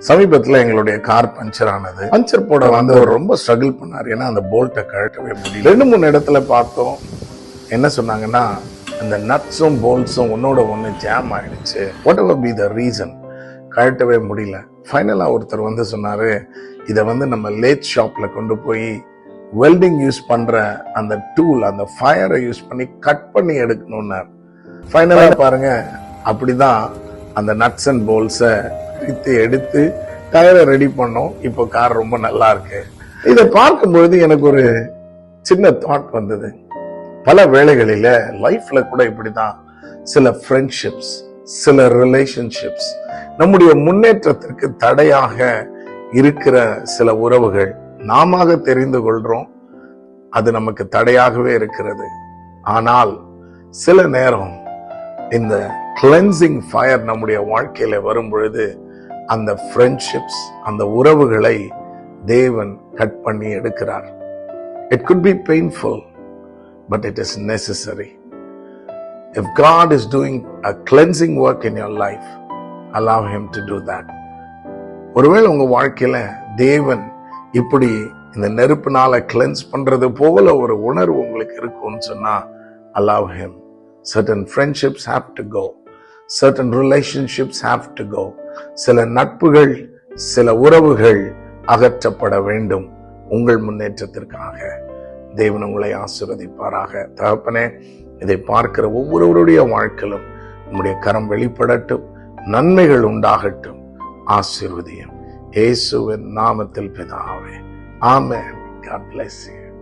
சமீபத்துல எங்களுடைய car puncture ஆனது. பஞ்சர் போட வந்து அவர் ரொம்ப ஸ்ட்ரகிள் பண்ணார். ஏன்னா அந்த போல்ட்டை கழட்டவே முடியல. ரெண்டு மூணு இடத்துல பார்த்தோம். என்ன சொன்னாங்கன்னா அந்த நட்ஸும் போல்ட்ஸும் ஒன்னோட ஒன்று ஜாம் ஆயிடுச்சு. Whatever be the reason கழட்டவே முடியல. ஃபைனலாக ஒருத்தர் வந்து சொன்னாரு இதை வந்து நம்ம லேத் ஷாப்ல கொண்டு போய் வெல்டிங் யூஸ் பண்ற அந்த டூல் அந்த ஃபயரை யூஸ் பண்ணி கட் பண்ணி எடுக்கணும்னார். ஃபைனலாக பாருங்க அப்படிதான் அந்த நட்ஸ் அண்ட் போல்ஸை பிரித்து எடுத்து டயரை ரெடி பண்ணோம். இப்போ கார் ரொம்ப நல்லா இருக்கு. இதை பார்க்கும்பொழுது எனக்கு ஒரு சின்ன தாட் வந்தது. பல வேளைகளில லைஃப்ல கூட இப்படிதான். சில ஃப்ரெண்ட்ஷிப்ஸ் சில ரிலேஷன்ஷிப்ஸ் நம்முடைய முன்னேற்றத்திற்கு தடையாக இருக்கிற சில உறவுகள் நாம தெரிந்து கொள்றோம். அது நமக்கு தடையாகவே இருக்கிறது. ஆனால் சில நேரம் இந்த கிளென்சிங் ஃபயர் நம்முடைய வாழ்க்கையில வரும் பொழுது அந்த ஃப்ரெண்ட்ஷிப்ஸ் அந்த உறவுகளை தேவன் கட் பண்ணி எடுக்கிறார். It could be painful but it is necessary if God is doing a cleansing work in your life allow him to do that ஒருவேளை உங்க வாழ்க்கையில தேவன் இப்படி இந்த நெருப்பினால கிளென்ஸ் பண்றது போல ஒரு உணர்வு உங்களுக்கு இருக்கும்னு சொன்னா allow him certain friendships have to go certain relationships have to go சில நட்புகள் சில உறவுகள் அகற்றப்பட வேண்டும் உங்கள் முன்னேற்றத்திற்காக. தேவன் உங்களை ஆசிர்வதிப்பாராக. தகப்பனே இதை பார்க்கிற ஒவ்வொருவருடைய வாழ்க்கையிலும் நம்முடைய கரம் வெளிப்படட்டும் நன்மைகள் உண்டாகட்டும். ஆசிர்வதியம். இயேசுவின் நாமத்தில் பிதாவே. ஆமே God bless you.